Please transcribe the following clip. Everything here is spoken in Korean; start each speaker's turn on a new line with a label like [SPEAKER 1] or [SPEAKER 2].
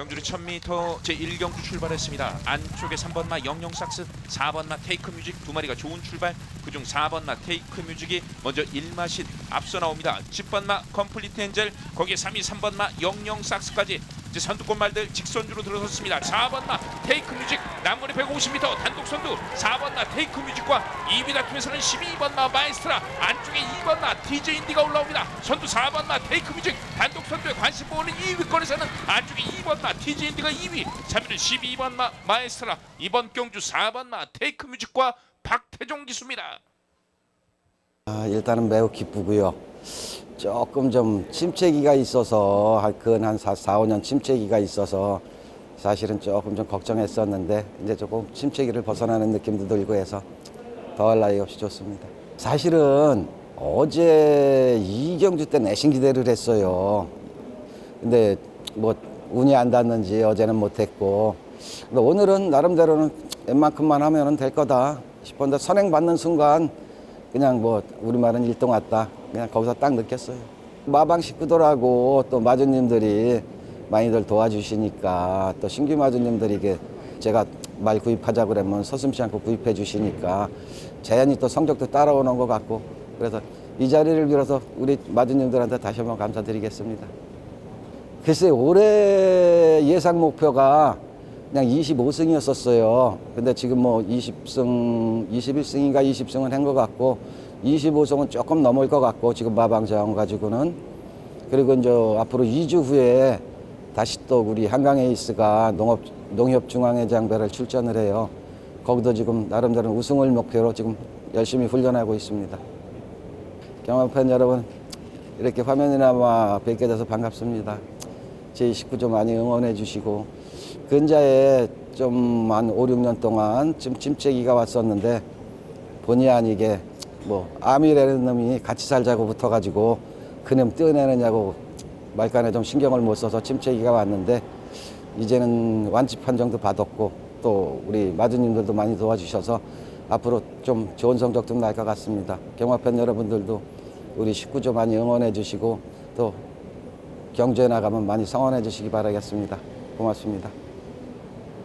[SPEAKER 1] 경주리 1000m 제1경주 출발했습니다. 안쪽에 3번마 영영삭스, 4번마 테이크뮤직 두 마리가 좋은 출발. 그중 4번마 테이크뮤직이 먼저 1마신 앞서 나옵니다. 10번마 컴플리트 엔젤, 거기에 3위 3번마 영영삭스까지 이제 선두권 말들 직선주로 들어섰습니다. 4번 마 테이크 뮤직 남거리 150m 단독 선두 4번 마 테이크 뮤직과 2위 다툼에서는 12번 마 마에스트라 안쪽에 2번 마 DJ 인디가 올라옵니다. 선두 4번 마 테이크 뮤직 단독 선두에 관심 모으는 2위권에서는 안쪽에 2번 마 DJ 인디가 2위 3위는 12번 마 마에스트라 이번 경주 4번 마 테이크 뮤직과 박태종 기수입니다.
[SPEAKER 2] 아, 일단은 매우 기쁘고요. 조금 좀 침체기가 있어서 한근한 4, 4, 5년 침체기가 있어서 사실은 조금 좀 걱정했었는데 이제 조금 침체기를 벗어나는 느낌도 들고 해서 더할 나위 없이 좋습니다. 사실은 어제 이경주 때 내신 기대를 했어요. 근데 뭐 운이 안 닿는지 어제는 못했고 근데 오늘은 나름대로는 웬만큼만 하면은 될 거다 싶었는데 선행 받는 순간 그냥 뭐 우리말은 일동 왔다 그냥 거기서 딱 느꼈어요 마방 식구들하고 또 마주님들이 많이들 도와주시니까 또 신규 마주님들이 제가 말 구입하자 그러면 서슴지 않고 구입해 주시니까 자연히 또 성적도 따라오는 것 같고 그래서 이 자리를 빌어서 우리 마주님들한테 다시 한번 감사드리겠습니다. 글쎄 올해 예상 목표가 그냥 25승이었었어요. 근데 지금 뭐 20승, 21승인가 20승은 한 것 같고 25승은 조금 넘을 것 같고 지금 마방정 가지고는 그리고 이제 앞으로 2주 후에 다시 또 우리 한강 에이스가 농업 농협 중앙회장배를 출전을 해요. 거기도 지금 나름대로 우승을 목표로 지금 열심히 훈련하고 있습니다. 경합팬 여러분 이렇게 화면이나마 뵙게 돼서 반갑습니다. 제 식구 좀 많이 응원해 주시고 근자에 좀 한 5, 6년 동안 좀 침체기가 왔었는데 본의 아니게 뭐 암이라는 놈이 같이 살자고 붙어가지고 그놈 떼어내느냐고 말간에 좀 신경을 못 써서 침체기가 왔는데 이제는 완치 판정도 받았고 또 우리 마주님들도 많이 도와주셔서 앞으로 좀 좋은 성적 좀 날 것 같습니다. 경화팬 여러분들도 우리 식구 좀 많이 응원해 주시고 또 경주에 나가면 많이 성원해 주시기 바라겠습니다. 고맙습니다.